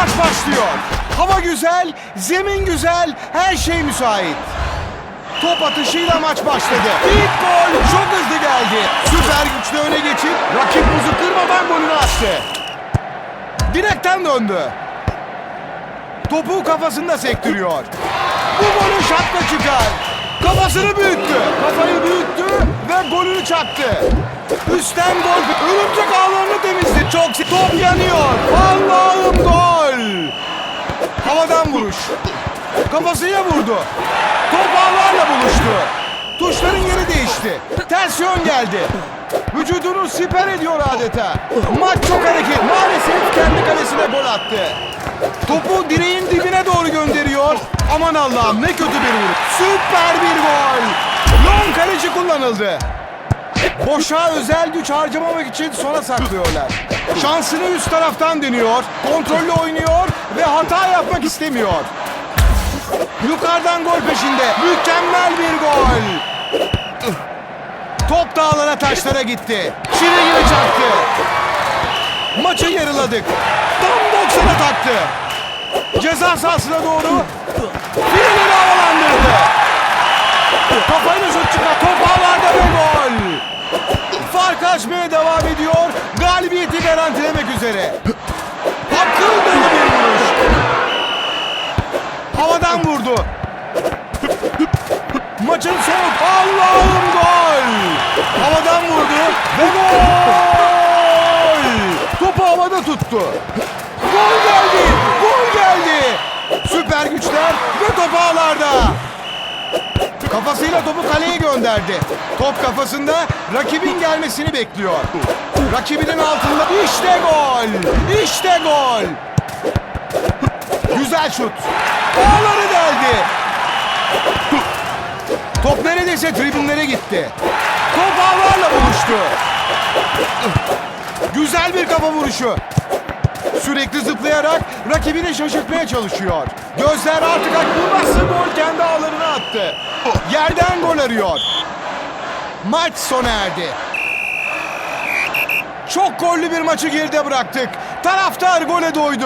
Maç başlıyor. Hava güzel, zemin güzel, her şey müsait. Top atışıyla maç başladı. İlk gol çok hızlı geldi. Süper güçlü öne geçip rakip buzu kırmadan golünü attı. Direkten döndü. Topu kafasında sektiriyor. Bu golün şapka çıkar. Kafasını büyüttü. Kafayı büyüttü ve golünü çaktı. Üstten gol. Örümcek ağlarını temizledi. Çok Top yanıyor. Gol. Havadan vuruş. Kafasıyla vurdu. Top ağlarla buluştu. Tuşların yeri değişti. Ters yön geldi. Vücudunu siper ediyor adeta. Maç çok hareket. Maalesef kendi kalesine gol attı. Topu direğin dibine doğru gönderiyor. Aman Allah'ım ne kötü bir vuruş. Süper bir gol. Long kaleci kullanıldı. Boşa özel güç harcamamak için sona saklıyorlar. Şansını üst taraftan deniyor. Kontrollü oynuyor yapmak istemiyor. Yukarıdan gol peşinde. Mükemmel bir gol. Top dağlara taşlara gitti. Çile gibi çaktı. Maçı yarıladık. Tam 90'a taktı. Ceza sahasına doğru filini havalandırdı. Kafayla şut çıkar. Top havada ve gol. Fark açmaya devam ediyor. Galibiyeti garantilemek üzere. Havadan vurdu. Maçın son Allah'ım gol! Havadan vurdu ve gol! Topu havada tuttu. Gol geldi! Gol geldi! Süper güçler ve top ağlarda. Kafasıyla topu kaleye gönderdi. Top kafasında rakibin gelmesini bekliyor. Rakibinin altında işte gol! İşte gol! Güzel şut. Ağları deldi. Top neredeyse tribünlere gitti. Top ağlarla buluştu. Güzel bir kafa vuruşu. Sürekli zıplayarak rakibini şaşırtmaya çalışıyor. Gözler artık aç. Bu nasıl gol kendi ağlarına attı. Yerden gol arıyor. Maç sona erdi. Çok gollü bir maçı geride bıraktık. Taraftar gole doydu.